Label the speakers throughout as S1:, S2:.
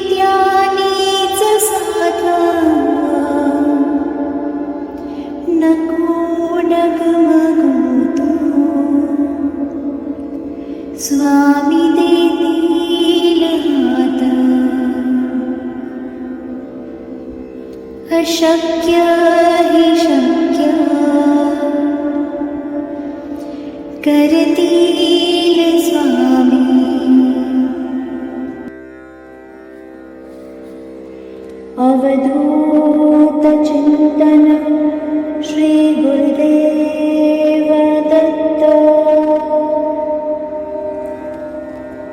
S1: आलियानी च साध नको नगोतु स्वामि देतिलहात अशक्य हि शक्य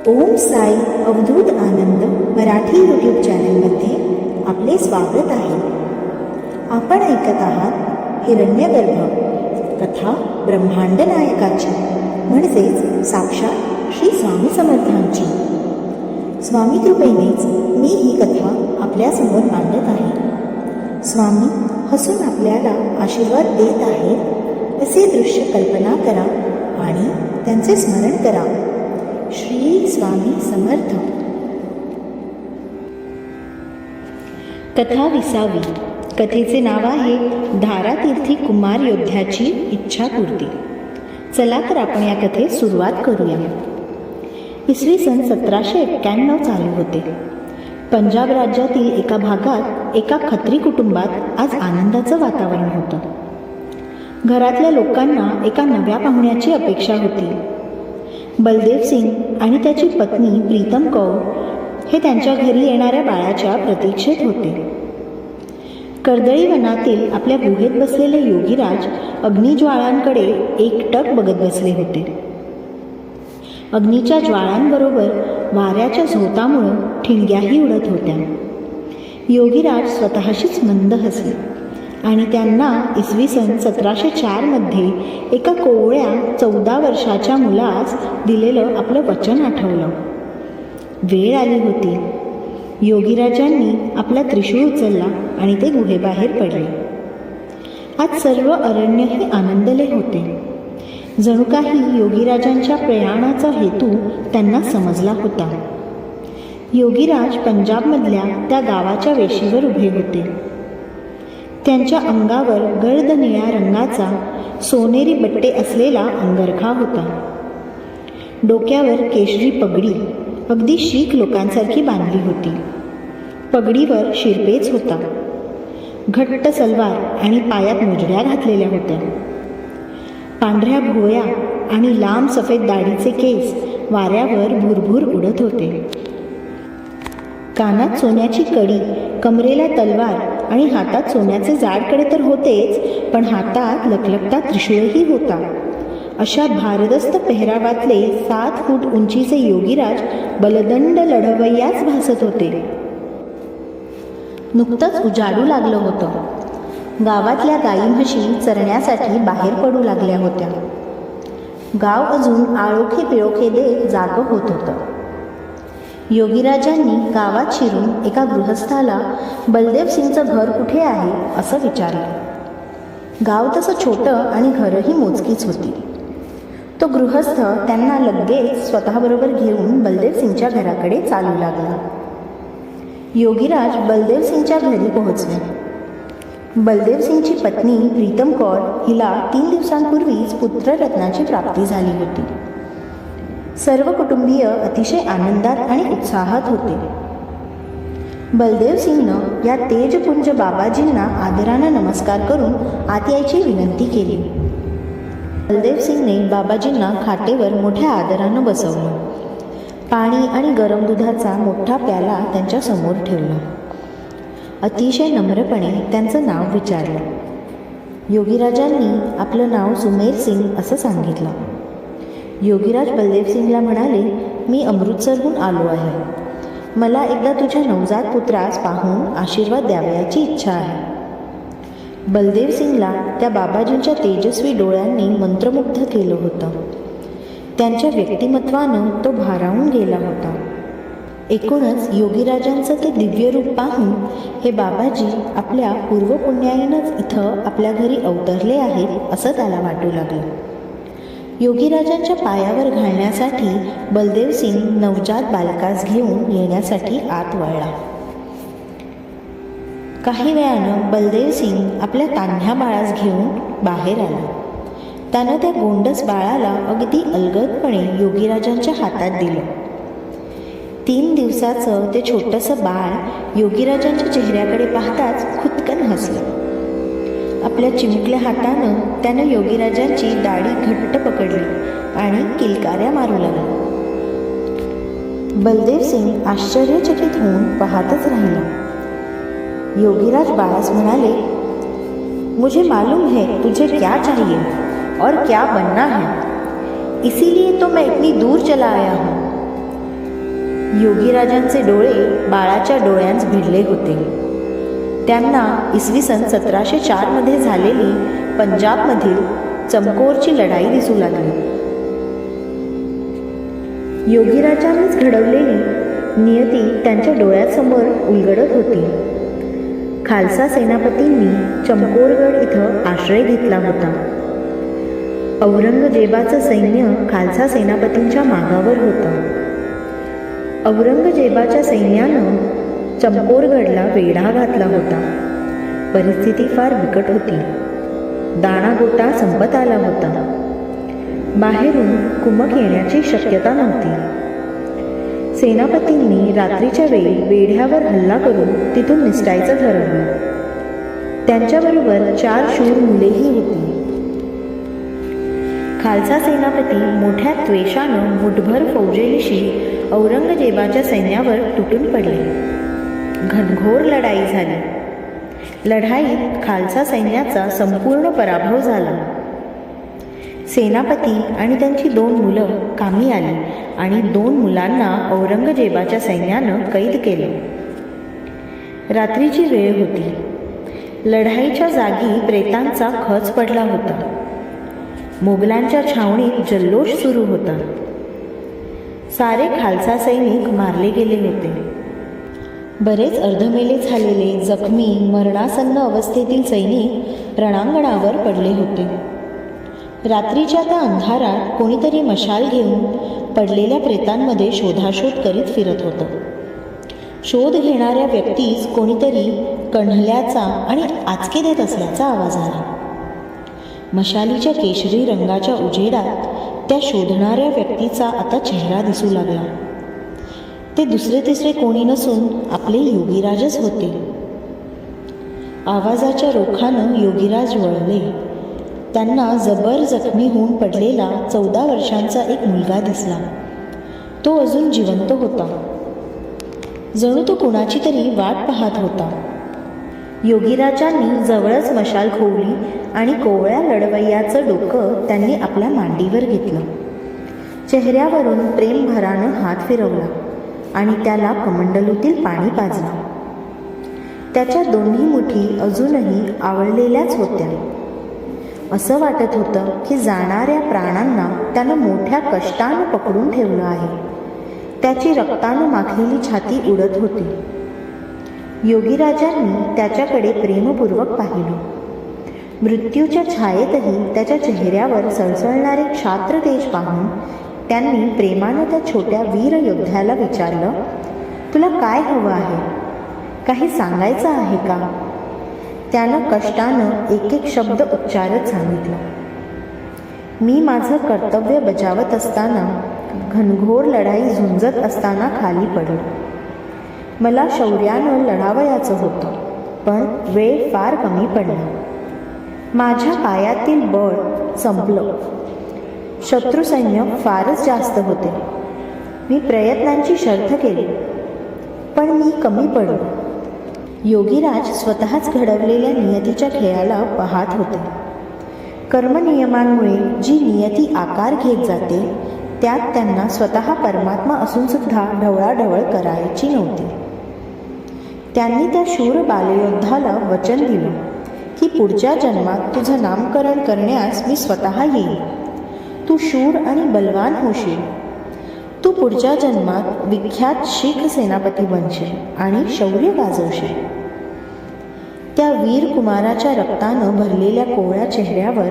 S2: ओम साई अवधूत आनंद मराठी यूट्यूब चॅनलमध्ये आपले स्वागत आहे. आपण ऐकत आहात हिरण्यगर्भ कथा ब्रह्मांड नायकाची म्हणजेच साक्षात श्री स्वामी समर्थांची. स्वामी कृपेनेच मी ही कथा आपल्यासमोर मांडत आहे. स्वामी हसून आपल्याला आशीर्वाद देत आहेत असे दृश्य कल्पना करा आणि त्यांचे स्मरण करा. श्री स्वामी समर्थ.
S3: कथा विसावी. कथेचे नाव आहे धारातीर्थी कुमार योद्ध्याची इच्छापूर्ती. चला तर आपण या कथेत सुरुवात करूया. इसवी सन सतराशे एक्क्याण्णव चालू होते. पंजाब राज्यातील एका भागात एका खत्री कुटुंबात आज आनंदाचं वातावरण होतं. घरातल्या लोकांना एका नव्या पाहुण्याची अपेक्षा होती. बलदेव सिंग आणि त्याची पत्नी प्रीतम कौर हे त्यांच्या घरी येणाऱ्या बाळाच्या प्रतीक्षेत होते. कर्दळी वनातील आपल्या गुहेत बसलेले योगीराज अग्निज्वाळांकडे एकटक बघत बसले होते. अग्नीच्या ज्वाळांबरोबर वाऱ्याच्या झोतामुळं ठिणग्याही उडत होत्या. योगीराज स्वतःशीच मंद हसले आणि त्यांना इसवी सन सतराशे चारमध्ये एका कोवळ्या चौदा वर्षाच्या मुलास दिलेलं आपलं वचन आठवलं. वेळ आली होती. योगीराजांनी आपला त्रिशूळ उचलला आणि ते गुहेबाहेर पडले. आज सर्व अरण्यही आनंदले होते. जणू काही योगीराजांच्या प्रयाणाचा हेतू त्यांना समजला होता. योगीराज पंजाबमधल्या त्या गावाच्या वेशीवर उभे होते. त्यांच्या अंगावर गर्द निळ्या रंगाचा सोनेरी बट्टे असलेला अंगरखा होता. डोक्यावर केशरी पगडी अगदी शीख लोकांसारखी बांधली होती. पगडीवर शिरपेच होता. घट्ट सलवार आणि पायात मुजड्या घातलेल्या होत्या. पांढऱ्या भुवया आणि लांब सफेद दाढीचे केस वाऱ्यावर भुरभुर उडत होते. कानात सोन्याची कडी कमरेला तलवार आणि हातात सोन्याचे जाडकडे तर होतेच पण हातात लखलखता त्रिशूळही होता. अशा भारदस्त पेहरावातले सात फूट उंचीचे योगीराज बलदंड लढवय्याच भासत होते. नुकतंच उजाडू लागलं होतं. गावातल्या गाई म्हशी चरण्यासाठी बाहेर पडू लागल्या होत्या. गाव अजून आळोखे पिळोखे देत जागं होत होतं. योगीराजांनी गावात शिरून एका गृहस्थाला बलदेव सिंगचं घर कुठे आहे असं विचारलं. गाव तसं छोटं आणि घरही मोजकीच होती. तो गृहस्थ त्यांना लगेच स्वतःबरोबर घेऊन बलदेव सिंगच्या घराकडे चालू लागला. योगीराज बलदेव सिंगच्या घरी पोहोचले. बलदेव सिंगची पत्नी प्रीतम कौर हिला तीन दिवसांपूर्वीच पुत्ररत्नाची प्राप्ती झाली होती. सर्व कुटुंबीय अतिशय आनंदात आणि उत्साहात होते. बलदेव सिंगनं या तेजपुंज बाबाजींना आदरानं नमस्कार करून आत यायची विनंती केली. बलदेव सिंगने बाबाजींना खाटेवर मोठ्या आदरानं बसवलं. पाणी आणि गरम दुधाचा मोठा प्याला त्यांच्यासमोर ठेवला. अतिशय नम्रपणे त्यांचं नाव विचारलं. योगीराजांनी आपलं नाव सुमेर सिंग असं सांगितलं. योगीराज बलदेव सिंगला म्हणाले मी अमृतसरहून आलो आहे. मला एकदा तुझ्या नवजात पुत्रास पाहून आशीर्वाद द्यावयाची इच्छा आहे. बलदेव सिंगला त्या बाबाजींच्या तेजस्वी डोळ्यांनी मंत्रमुग्ध केलं होतं. त्यांच्या व्यक्तिमत्वानं तो भारावून गेला होता. एकूणच योगीराजांचं ते दिव्य रूप पाहून हे बाबाजी आपल्या पूर्वपुण्याईनंच इथं आपल्या घरी अवतरले आहेत असं त्याला वाटू लागलं. योगीराजांच्या पायावर घालण्यासाठी बलदेव सिंग नवजात बालकास घेऊन येण्यासाठी आत वळला. काही वेळानं बलदेव सिंग आपल्या तान्ह्या बाळास घेऊन बाहेर आला. त्यानं त्या गोंडस बाळाला अगदी अलगदपणे योगीराजांच्या हातात दिलं. तीन दिवसाचं ते छोटंसं बाळ योगीराजांच्या चेहऱ्याकडे पाहताच खुदकन हसलं. आपल्या चिमुकल्या हातानं त्यानं योगीराजांची दाढी घट्ट पकडली आणि किलकाऱ्या मारू लागला. बलदेव सिंग आश्चर्यचकित होऊन पाहतच राहिला. योगीराज बाळास म्हणाले मुझे मालूम है तुझे क्या चाहिए और क्या बनना है. इसीलिए तो मैं इतनी दूर चला आया हूँ. योगीराजांचे डोळे बाळाच्या डोळ्यांस भिडले होते. त्यांना इसवी सन सतराशे चारमध्ये झालेली पंजाबमधील चमकोरची लढाई दिसू लागली. योगीराजांनीच घडवलेली नियती त्यांच्या डोळ्यासमोर उलगडत होती. खालसा सेनापतींनी चमकोरगड इथं आश्रय घेतला होता. औरंगजेबाचं सैन्य खालसा सेनापतींच्या मागावर होतं. औरंगजेबाच्या सैन्यानं चमकोरगडला वेढा घातला होता. परिस्थिती फार बिकट होती. दाणागोटा संपत आला होता. बाहेरून कुमक येण्याची शक्यता नव्हती. सेनापतींनी रात्रीच्या वेळी वेढ्यावर हल्ला करून तिथून निसटायचं ठरवलं. त्यांच्याबरोबर चार शूर मुलेही होती. खालसा सेनापती मोठ्या त्वेषानं मुठभर फौजेशी औरंगजेबाच्या सैन्यावर तुटून पडले. घनघोर लढाई झाली. लढाईत खालसा सैन्याचा संपूर्ण पराभव झाला. सेनापती आणि त्यांची दोन मुलं कामी आली. आणि दोन मुलांना औरंगजेबाच्या सैन्यानं कैद केले. रात्रीची वेळ होती. लढाईच्या जागी प्रेतांचा खच पडला होता. मोगलांच्या छावणीत जल्लोष सुरू होता. सारे खालसा सैनिक मारले गेले होते. बरेच अर्धमेले झालेले जखमी मरणासन्न अवस्थेतील सैनिक रणांगणावर पडले होते. रात्रीच्या त्या अंधारात कोणीतरी मशाल घेऊन पडलेल्या प्रेतांमध्ये शोधाशोध करीत फिरत होतं. शोध घेणाऱ्या व्यक्तीस कोणीतरी कण्हल्याचा आणि आचके देत असल्याचा आवाज आला. मशालीच्या केशरी रंगाच्या उजेडात त्या शोधणाऱ्या व्यक्तीचा आता चेहरा दिसू लागला. ते दुसरे तिसरे कोणी नसून आपले योगीराजच होते. आवाजाच्या रोखानं योगीराज वळले. त्यांना जबर जखमी होऊन पडलेला चौदा वर्षांचा एक मुलगा दिसला. तो अजून जिवंत होता. जणू तो कुणाची तरी वाट पाहत होता. योगीराजांनी जवळच मशाल खोवली आणि कोवळ्या लढवय्याचं डोकं त्यांनी आपल्या मांडीवर घेतलं. चेहऱ्यावरून प्रेमभरानं हात फिरवला आणि त्याला कमंडलूतील पाणी पाजलं. त्याच्या दोन्ही मुठी अजूनही आवळलेल्याच होत्या. असं वाटत होतं की जाणाऱ्या प्राणांना त्यानं मोठ्या कष्टानं पकडून ठेवलं आहे. त्याची रक्तानं माखलेली छाती उडत होती. योगीराजांनी त्याच्याकडे प्रेमपूर्वक पाहिलं. मृत्यूच्या छायेतही त्याच्या चेहऱ्यावर सळसळणारे क्षात्र तेज पाहून त्यांनी प्रेमानं त्या छोट्या वीर योद्ध्याला विचारलं तुला काय हवं आहे? काही सांगायचं आहे का? त्यानं कष्टानं एक एक शब्द उच्चारत सांगितलं. मी माझं कर्तव्य बजावत असताना घनघोर लढाई झुंजत असताना खाली पडलो. मला शौर्यानं लढावयाचं होतं पण वेळ फार कमी पडला. माझ्या पायातील बळ संपलं. शत्रुसैन्य फारच जास्त होते. मी प्रयत्नांची शर्थ केली पण मी कमी पडलो. योगीराज स्वतःच घडवलेल्या नियतीच्या खेळाला पाहत होते. कर्मनियमांमुळे जी नियती आकार घेत जाते त्यात त्यांना स्वतः परमात्मा असूनसुद्धा ढवळाढवळ करायची नव्हती. त्यांनी त्या शूर बालयोद्धाला वचन दिलं की पुढच्या जन्मात तुझं नामकरण करण्यास मी स्वतः येईन. तू शूर आणि बलवान होशील. तू पुढच्या जन्मात विख्यात शीख सेनापती बनशील आणि शौर्य गाजवशील. त्या वीर कुमाराच्या रक्तानं भरलेल्या कोवळ्या चेहऱ्यावर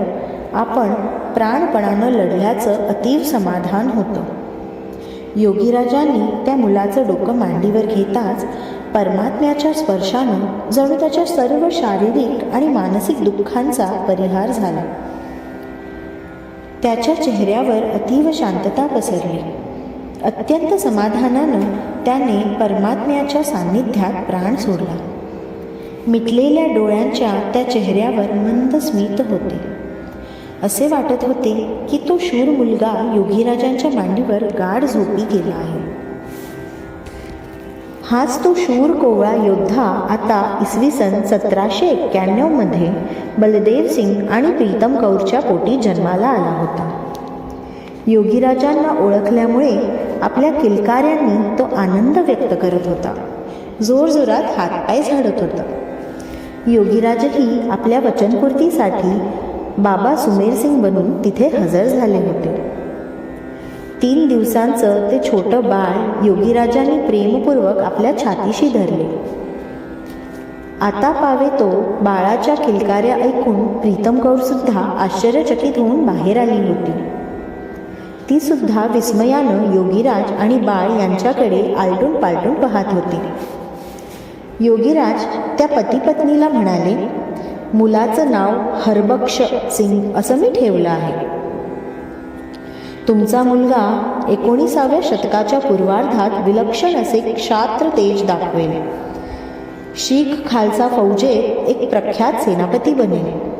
S3: आपण प्राणपणानं लढल्याचं अतीव समाधान होतं. योगीराजांनी त्या मुलाचं डोकं मांडीवर घेताच परमात्म्याच्या स्पर्शानं जणू त्याच्या सर्व शारीरिक आणि मानसिक दुःखांचा परिहार झाला. त्याच्या चेहऱ्यावर अतीव शांतता पसरली. अत्यंत समाधानानं त्याने परमात्म्याच्या सान्निध्यात प्राण सोडला. मिटलेल्या डोळ्यांच्या त्या चेहऱ्यावर मंद स्मित होते. असे वाटत होते की तो शूर मुलगा योगीराजांच्या मांडीवर गाढ झोपी गेला आहे. हाच तो शूर कोवळा योद्धा आता इसवी सन सतराशे एक्क्याण्णवमध्ये बलदेव सिंग आणि प्रीतम कौरच्या पोटी जन्माला आला होता. योगीराजांना ओळखल्यामुळे आपल्या किलकाऱ्यांनी तो आनंद व्यक्त करत होता. जोरजोरात हातपाय झाडत होता. योगीराजही आपल्या वचनपूर्तीसाठी बाबा सुमेरसिंग बनून तिथे हजर झाले होते. तीन दिवसांचं ते छोटं बाळ योगीराजांनी प्रेमपूर्वक आपल्या छातीशी धरले. आता पावे तो बाळाच्या किलकार्या ऐकून प्रीतम कौरसुद्धा आश्चर्यचकित होऊन बाहेर आली होती. ती सुद्धा विस्मयानं योगीराज आणि बाळ यांच्याकडे आलटून पालटून पाहत होती. योगीराज त्या पतीपत्नीला म्हणाले मुलाचं नाव हरबक्ष सिंग असं मी ठेवलं आहे. तुमचा मुलगा एकोणीसाव्या शतकाच्या पूर्वार्धात विलक्षण असे क्षात्र तेज दाखवेल. शीख खालसा फौजेत एक प्रख्यात सेनापती बनेल.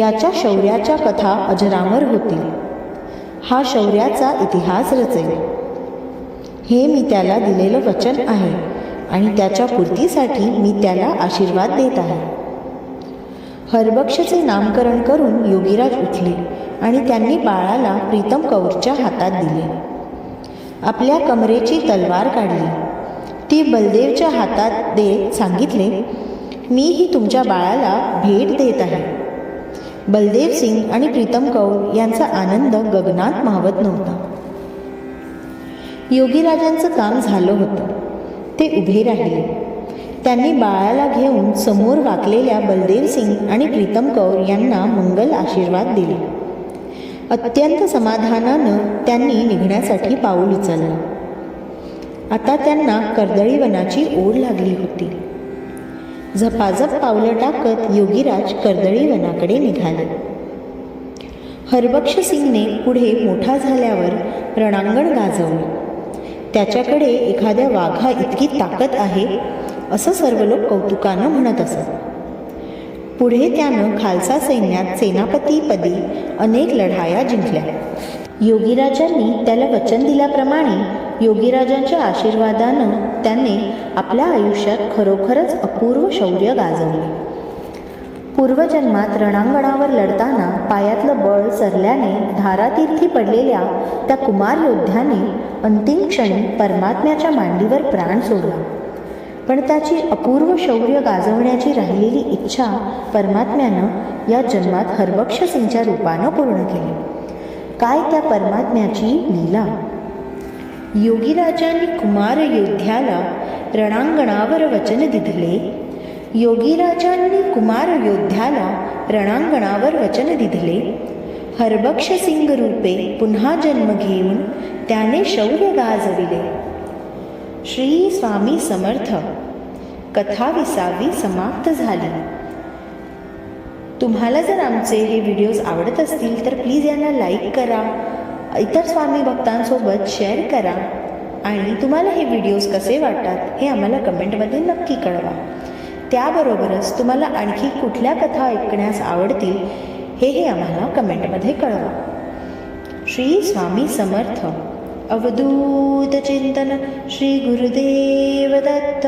S3: याच्या शौर्याच्या कथा अजरामर होतील. हा शौर्याचा इतिहास रचेल. हे मी त्याला दिलेलं वचन आहे. आणि त्याच्या पूर्तीसाठी मी त्याला आशीर्वाद देत आहे. हरबक्षचे नामकरण करून योगीराज उठले आणि त्यांनी बाळाला प्रीतम कौरच्या हातात दिले. आपल्या कमरेची तलवार काढली. ती बलदेवच्या हातात देत सांगितले मीही तुमच्या बाळाला भेट देत आहे. बलदेव सिंग आणि प्रीतम कौर यांचा आनंद गगनात मावत नव्हता. योगीराजांचं काम झालं होतं. ते उभे राहिले. त्यांनी बाळाला घेऊन समोर वाकलेल्या बलदेव सिंग आणि प्रीतम कौर यांना मंगल आशीर्वाद दिले. अत्यंत समाधानानं त्यांनी निघण्यासाठी पाऊल उचललं. आता त्यांना कर्दळीवनाची ओढ लागली होती. झपाझप पावलं टाकत योगीराज कर्दळीवनाकडे निघाले. हरबक्ष सिंगने पुढे मोठा झाल्यावर रणांगण गाजवलं. त्याच्याकडे एखाद्या वाघा इतकी ताकद आहे असं सर्व लोक कौतुकानं म्हणत असत. पुढे त्यानं खालसा सैन्यात सेनापतीपदी अनेक लढाया जिंकल्या. योगीराजांनी त्याला वचन दिल्याप्रमाणे योगीराजांच्या आशीर्वादानं त्याने आपल्या आयुष्यात खरोखरच अपूर्व शौर्य गाजवले. पूर्वजन्मात रणांगणावर लढताना पायातलं बळ सरल्याने धारातीर्थी पडलेल्या त्या कुमार योद्ध्याने अंतिम क्षणी परमात्म्याच्या मांडीवर प्राण सोडला. पण त्याची अपूर्व शौर्य गाजवण्याची राहिलेली इच्छा परमात्म्यानं या जन्मात हरबक्ष सिंगच्या रूपानं पूर्ण केली. काय त्या परमात्म्याची लीला? योगीराजांनी कुमार योद्ध्याला रणांगणावर वचन दिधले योगीराजांनी कुमार योद्ध्याला रणांगणावर वचन दिधले. हरबक्ष सिंग रूपे पुन्हा जन्म घेऊन त्याने शौर्य गाजविले. श्री स्वामी समर्थ. कथा विसावी समाप्त झाली. तुम्हाला जर आमचे हे व्हिडिओज आवडत असतील तर प्लीज यांना लाईक करा इतर स्वामी भक्तांसोबत शेअर करा आणि तुम्हाला हे व्हिडिओज कसे वाटतात हे आम्हाला कमेंटमध्ये नक्की कळवा. त्याबरोबरच तुम्हाला आणखी कुठल्या कथा ऐकण्यास आवडतील हेही आम्हाला कमेंटमध्ये कळवा. श्री स्वामी समर्थ. अवधूत चिंतन श्री गुरुदेव दत्त.